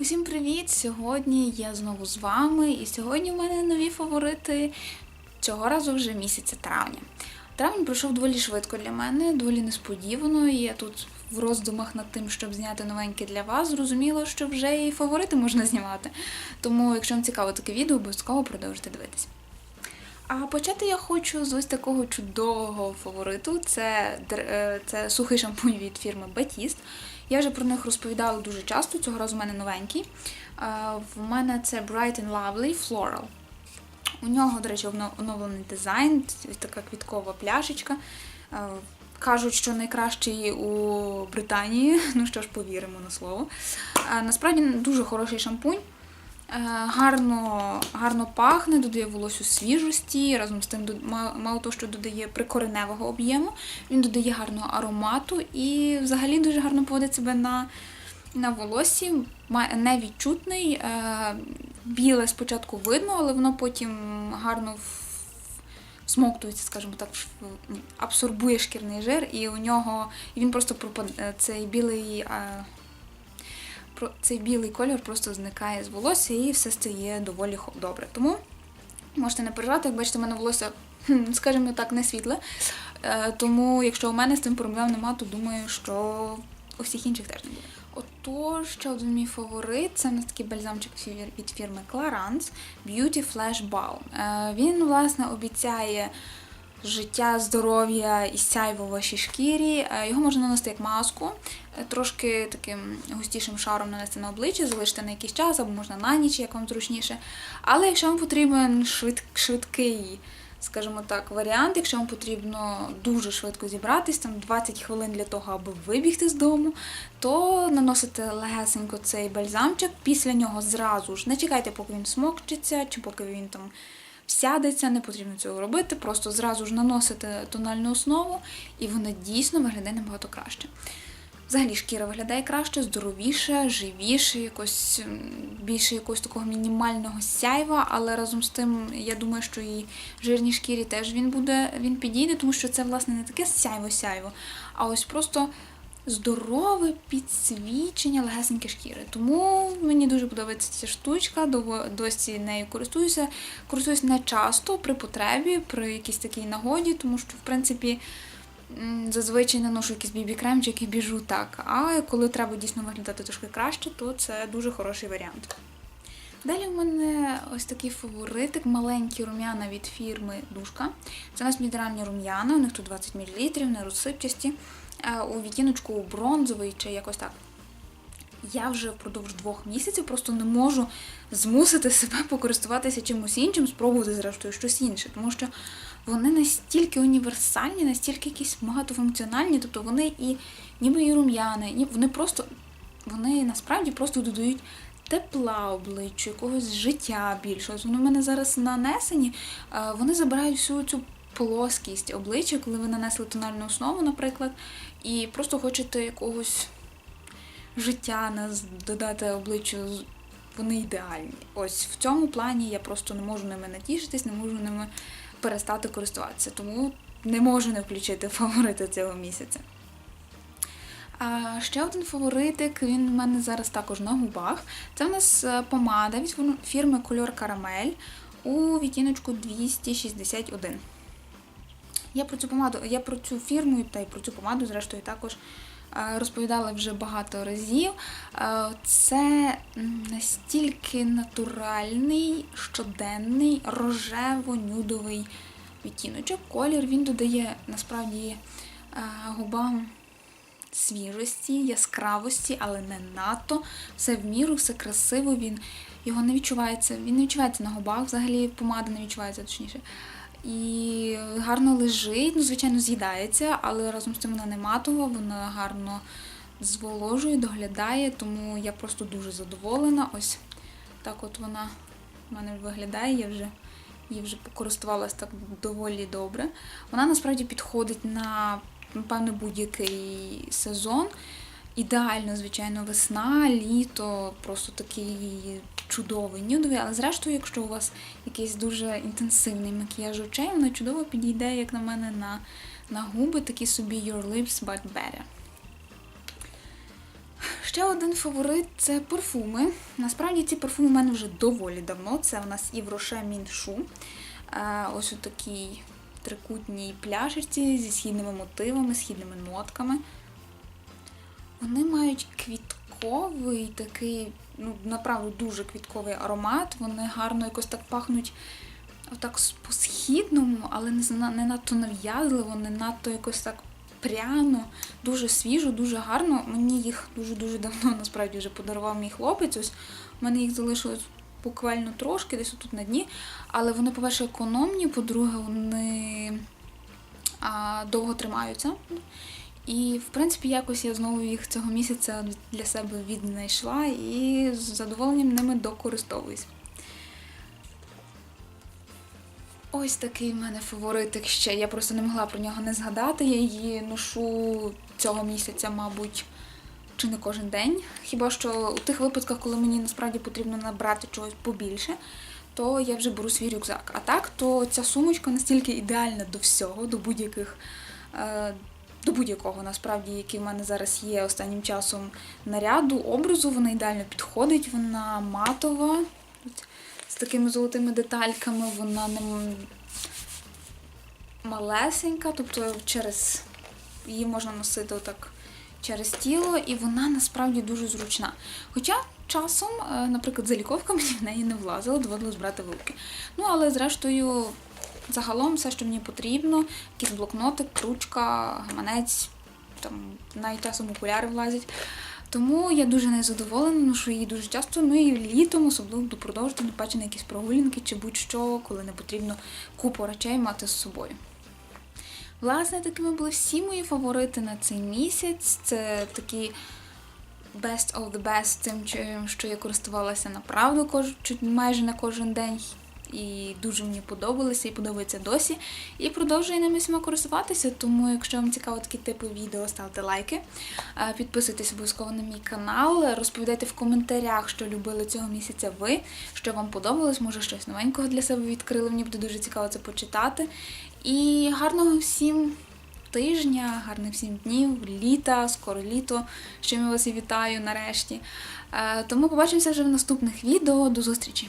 Усім привіт! Сьогодні я знову з вами, і сьогодні в мене нові фаворити цього разу вже місяця травня. Травень пройшов доволі швидко для мене, доволі несподівано. і Я тут в роздумах над тим, щоб зняти новеньке для вас, зрозуміло, що вже і фаворити можна знімати. Тому, якщо вам цікаво таке відео, обов'язково продовжуйте дивитися. А почати я хочу з ось такого чудового фавориту. Це, е, це сухий шампунь від фірми Batiste. Я вже про них розповідала дуже часто, цього разу в мене новенький. Е, В мене це Bright and Lovely Floral. У нього, до речі, оновлений дизайн, така квіткова пляшечка. Е, Кажуть, що найкращий у Британії. Ну що ж, повіримо на слово. Е, Насправді дуже хороший шампунь. Е, Гарно, гарно пахне, додає волосю свіжості, разом з тим мало того, що додає прикореневого об'єму, він додає гарного аромату і взагалі дуже гарно поводить себе на, на волосі. Невідчутний. Е, біле спочатку видно, але воно потім гарно всмоктується, скажімо так, абсорбує шкірний жир, і у нього він просто пропад- цей білий. Цей білий кольор просто зникає з волосся і все стає доволі добре. Тому можете не переживати, як бачите, в мене волосся, скажімо так, не світле. Е, Тому, якщо у мене з цим проблем нема, то думаю, що у всіх інших теж не буде. Отож, ще один мій фаворит це у нас такий бальзамчик від фірми Clarins Beauty Flash Balm. Е, Він, власне, обіцяє життя, здоров'я і сяйво в вашій шкірі. Е, Його можна наносити як маску, е, трошки таким густішим шаром нанести на обличчя, залишити на якийсь час, або можна на ніч, як вам зручніше. Але якщо вам потрібен швид, швидкий, скажімо так, варіант, якщо вам потрібно дуже швидко зібратись, там 20 хвилин для того, аби вибігти з дому, то наносите легесенько цей бальзамчик, після нього зразу ж не чекайте, поки він смокчиться, чи поки він там сядеться, не потрібно цього робити, просто зразу ж наносите тональну основу, і вона дійсно виглядає набагато краще. Взагалі шкіра виглядає краще, здоровіше, живіше, якось більше якогось такого мінімального сяйва, але разом з тим, я думаю, що і жирній шкірі теж він буде, він підійде, тому що це, власне, не таке сяйво-сяйво, а ось просто здорове підсвічення легесеньке шкіри. Тому мені дуже подобається ця штучка, досі нею користуюся. Користуюсь не часто при потребі, при якійсь такій нагоді, тому що, в принципі, зазвичай наношу якийсь бібі-кремчик і біжу так. А коли треба дійсно виглядати трошки краще, то це дуже хороший варіант. Далі в мене ось такий фаворитик, маленькі рум'яна від фірми Душка. Це у нас мінеральні рум'яна, у них тут 20 мл, не розсипчасті, у відтіночку бронзовий чи якось так. Я вже впродовж двох місяців просто не можу змусити себе покористуватися чимось іншим, спробувати зрештою щось інше, тому що вони настільки універсальні, настільки якісь багатофункціональні, тобто вони і ніби і рум'яни, вони просто вони насправді просто додають тепла обличчю, якогось життя більшого. Ось Вони в мене зараз нанесені, е, вони забирають всю цю плоскість обличчя, коли ви нанесли тональну основу, наприклад, і просто хочете якогось життя додати обличчю. Вони ідеальні. Ось в цьому плані я просто не можу ними натішитись, не можу ними перестати користуватися. Тому не можу не включити фаворити цього місяця. А ще один фаворитик, він в мене зараз також на губах. Це в нас е, помада від фірми Кольор Карамель у відтіночку 261. Я про цю помаду, я про цю фірму та й про цю помаду, зрештою, також е, розповідала вже багато разів. Е, Це настільки натуральний, щоденний, рожево-нюдовий відтіночок. Колір він додає насправді е, губам свіжості, яскравості, але не надто. Все в міру, все красиво. Він його не відчувається. Він не відчувається на губах, взагалі помада не відчувається точніше. І гарно лежить, ну, звичайно, з'їдається, але разом з тим вона не матова, вона гарно зволожує, доглядає, тому я просто дуже задоволена. Ось так от вона в мене виглядає, я вже її вже покористувалася так доволі добре. Вона насправді підходить на, напевно, будь-який сезон. Ідеально, звичайно, весна, літо, просто такий чудовий нюдовий, але зрештою, якщо у вас якийсь дуже інтенсивний макіяж очей, воно чудово підійде, як на мене, на, на губи, такі собі Your Lips But Better. Ще один фаворит це парфуми. Насправді ці парфуми в мене вже доволі давно. Це у нас Івроше Міншу. Е, Ось у такій трикутній пляшечці зі східними мотивами, східними нотками. Вони мають квітковий такий, ну, направду дуже квітковий аромат. Вони гарно якось так пахнуть отак по-східному, але не, не надто нав'язливо, не надто якось так пряно, дуже свіжо, дуже гарно. Мені їх дуже-дуже давно насправді вже подарував мій хлопець. Ось у мене їх залишилось буквально трошки, десь тут на дні. Але вони, по-перше, економні, по-друге, вони а, довго тримаються. І, в принципі, якось я знову їх цього місяця для себе віднайшла і з задоволенням ними докористовуюсь. Ось такий в мене фаворитик ще. Я просто не могла про нього не згадати. Я її ношу цього місяця, мабуть, чи не кожен день. Хіба що у тих випадках, коли мені насправді потрібно набрати чогось побільше, то я вже беру свій рюкзак. А так, то ця сумочка настільки ідеальна до всього, до будь-яких. До будь-якого насправді, який в мене зараз є останнім часом наряду, образу, вона ідеально підходить, вона матова, з такими золотими детальками, вона не малесенька, тобто через її можна носити отак через тіло, і вона насправді дуже зручна. Хоча часом, е, наприклад, заліковка мені в неї не влазила, доводилось брати в руки. Ну, але зрештою, загалом все, що мені потрібно, якийсь блокнотик, ручка, гаманець, там навіть часом окуляри влазять. Тому я дуже нею задоволена, ношу її дуже часто. Ну і літом особливо буду паче на якісь прогулянки чи будь-що, коли не потрібно купу речей мати з собою. Власне, такими були всі мої фаворити на цей місяць. Це такі best of the best, тим, що я користувалася направду майже на кожен день. І дуже мені подобалося і подобається досі. І продовжую ними всіма користуватися. Тому, якщо вам цікаво такі типи відео, ставте лайки, підписуйтесь обов'язково на мій канал, розповідайте в коментарях, що любили цього місяця ви, що вам подобалось, може щось новенького для себе відкрили. Мені буде дуже цікаво це почитати. І гарного всім тижня, гарних всім днів, літа, скоро літо, що я вас і вітаю нарешті. Тому побачимося вже в наступних відео. До зустрічі!